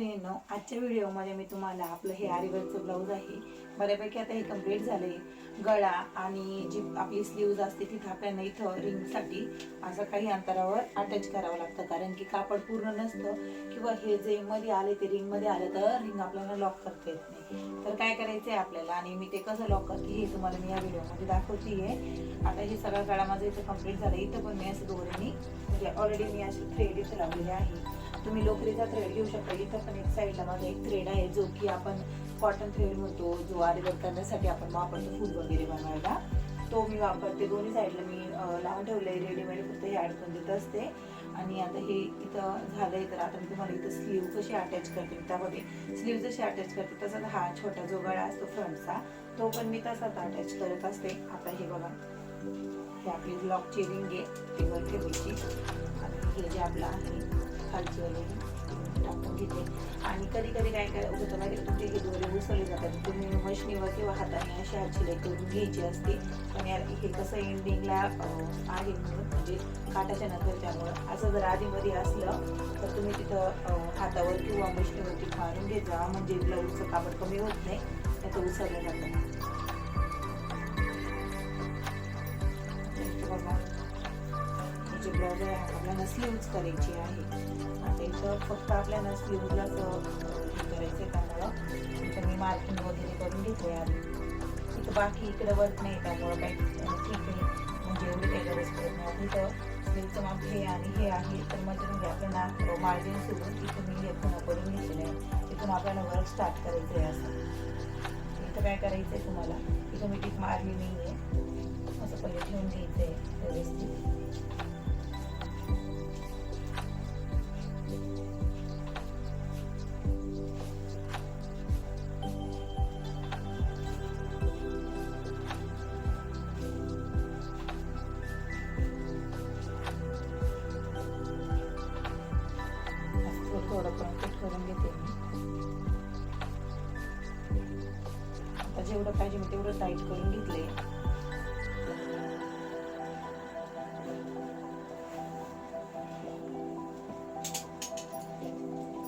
मैत्रिणींनो आजच्या व्हिडिओमध्ये मी तुम्हाला आपलं हे आरीवर्कचं ब्लाऊज आहे. बऱ्यापैकी आता हे कंप्लीट झाले गळा आणि जी आपली स्लीव्ज असते तिथं आपल्याला इथं रिंगसाठी असं काही अंतरावर अटॅच करावं लागतं. कारण की कापड पूर्ण नसतं किंवा हे जे मध्ये आले ते रिंगमध्ये आलं तर रिंग आपल्याला लॉक करता येत नाही. तर काय करायचं आहे आपल्याला? आणि मी ते कसं लॉक करते हे तुम्हाला मी या व्हिडिओमध्ये दाखवते आहे आता हे सगळं गळा माझं इथं कंप्लीट झालं. इथं पण मी असं दोऱ्याने म्हणजे ऑलरेडी मी अशी थ्रेड इथं लावलेली आहे. तुम्ही लोकरीचा थ्रेड घेऊ शकता. इथं पण एक साईडला माझा एक थ्रेड आहे जो की आपण कॉटन थ्रेड म्हणतो जो आरीवर्क करण्यासाठी आपण वापरतो फूल वगैरे बनवायला. तो मी वापरते. दोन्ही साईडला मी लावून लावून ठेवलंय. रेडीमेड फक्त हे अडकून देत असते. आणि आता हे इथं झालंय तर आता मी तुम्हाला इथं स्लीव कशी अटॅच करते. त्यामध्ये स्लीव जशी अटॅच करते तसाच हा छोटा जो गळा असतो फ्रंटचा तो पण मी तसाच अटॅच करत असते. आता हे बघा. हे आपली लॉकची रिंग आहे. ते वर ठेवायची आणि हे जे आपलं आहे खालची वगैरे टाकून घेते. आणि कधी कधी काय काय होतं ना का, तुमचे हे दोरे उसळले जातात. तुम्ही मशनीवर किंवा हाताने अशी हातशिलाई करून घ्यायची असते. पण यार हे कसं एंडिंगला आहे म्हणून म्हणजे काटाच्या नंतर त्यामुळं असं जर आधीमध्ये असलं तर तुम्ही तिथं हातावर किंवा मशनीवरती मारून घेत जा. म्हणजे ब्लाऊजचं कापड कमी होत नाही. त्याचं उसळलं जातं. जे ब्लाऊज आहे आपल्याला स्लीव्ज करायची आहे. आता इथं फक्त आपल्याला स्लीव्हलाच करायचं आहे त्यामुळं इथं मी मार्किंग वगैरे करून घेते आधी इथं बाकी इकडं वर्क नाही त्यामुळं काही ठीक आहे. म्हणजे एवढी काही गरज पडत नाही. आता इथं स्लीवचं माप हे आणि हे आहे. तर म्हणजे म्हणजे आपल्याला मार्जिन सोडून इथं मी हे पुन्हा करून घेतलेलं आहे. इथून आपल्याला वर्क स्टार्ट करायचं आहे असं. इथं काय करायचं आहे तुम्हाला? इथं मी टीप मारली नाही आहे असं पहिले ठेवून घ्यायचं आहे व्यवस्थित. जेवढं पाहिजे मी तेवढं टाईट करून घेतले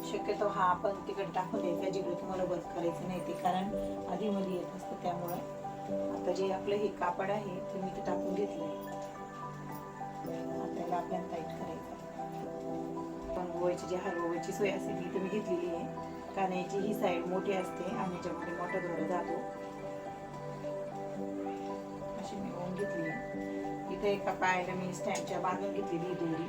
शक्यतो हा आपण तिकडे टाकून द्यायचा जिकडे तुम्हाला वर्क करायचं नाही ते. कारण आधी मध्ये येत असतं त्यामुळं. आता जे आपलं हे कापड आहे ते मी ते टाकून घेतलंय. आता त्याला आपल्याला टाईट करायचं पण गोव्याची जी हलवायची सोय असते ती तुम्ही घेतलेली आहे. कारण याची ही साईड मोठी असते आणि ज्यामध्ये मोठा दोरा जातो. इथे एका पायाला मी स्टँडच्या बांधून घेतलेली दोरी.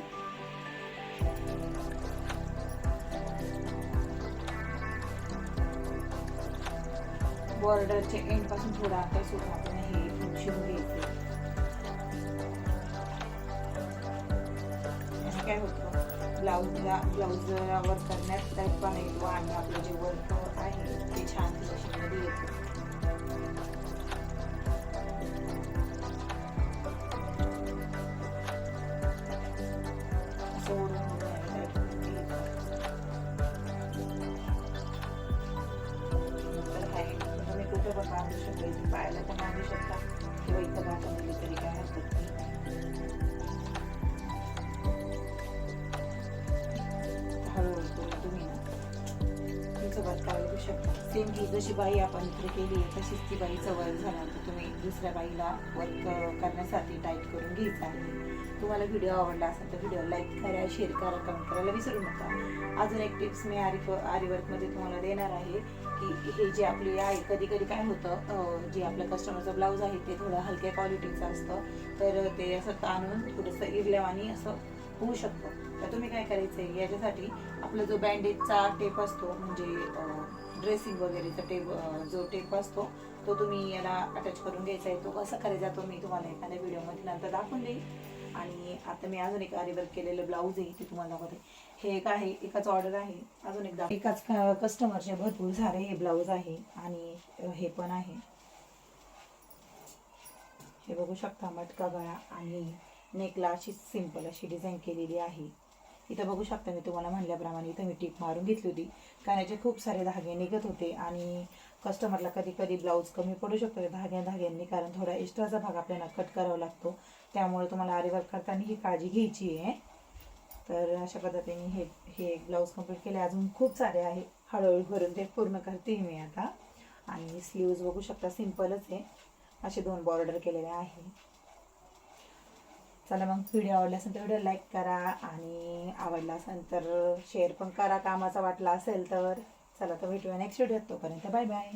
बॉर्डरच्या एंडपासून थोडा आता सुद्धा आपण हे इथून शिवून काय होतं? ब्लाऊजला ब्लाऊजला वर्क करण्यात टाईपपणा येतो आणि आपलं जे वर्क आहे ते छान फिनिशिंगमध्ये येतं. तुम्ही पण बांधू शकता इथे पायाला पण बांधू शकता किंवा इथं बांधून तरी काय हरकत नाही. सेम ही जशी बाई आपण इकडे केली आहे तशीच ती बाई वर्क झाला. तर तुम्ही दुसऱ्या बाईला वर्क करण्यासाठी टाईट करून घ्यायचा आहे. तुम्हाला व्हिडिओ आवडला असेल तर व्हिडिओ लाईक करा शेअर करा कमेंट करायला विसरू नका. अजून एक टिप्स मी आरी आरीवर्कमध्ये तुम्हाला देणार आहे की हे जे आपले आहे कधी कधी काय होतं जे आपल्या कस्टमरचं ब्लाऊज आहे ते थोडं हलक्या क्वालिटीचं असतं. तर ते असं ताणून थोडंसं इरल्यावानी असं होऊ शकतं. तर तुम्ही काय करायचं आहे याच्यासाठी आपला जो बँडेजचा टेप असतो म्हणजे ड्रेसिंग वगैरेचा टेप जो टेप असतो तो तुम्ही याला अटॅच करून घ्यायचा आहे. तो कसा करायचा तो मी तुम्हाला एखाद्या व्हिडिओमध्ये नंतर दाखवून देईल आणि आता मी अजून एक आरीवर्क केलेलं ब्लाऊज आहे ते तुम्हाला बघते हे एक आहे एकाच ऑर्डर आहे. अजून एकदा. एकाच कस्टमरचे भरपूर सारे हे ब्लाऊज आहे आणि हे पण आहे. हे बघू शकता मटका गळा आणि नेकला अशी सिंपल अशी डिझाईन केलेली आहे. इथं बघू शकता मी तुम्हाला म्हणल्याप्रमाणे इथं मी टीप मारून घेतली होती. कारण याचे खूप सारे धागे निघत होते आणि कस्टमरला कधी कधी ब्लाऊज कमी पडू शकतो धाग्या धाग्यांनी कारण थोडा एक्स्ट्राचा भाग आपल्याला कट करावा लागतो. त्यामुळे तुम्हाला आरीवर्क करताना ही काळजी घ्यायची आहे. तर अशा पद्धतीने हे हे ब्लाऊज कंप्लीट केले. अजून खूप सारे आहे. हळूहळू भरून ते पूर्ण करते मी आता. आणि स्लीव्ज बघू शकता सिम्पलच आहे. असे दोन बॉर्डर केलेले आहे. चला मग व्हिडिओ आवडला असेल तर व्हिडिओ लाईक करा आणि आवडला असेल तर शेअर पण करा. कामाचा वाटला असेल तर. चला तर भेटूया नेक्स्ट व्हिडिओ तोपर्यंत बाय बाय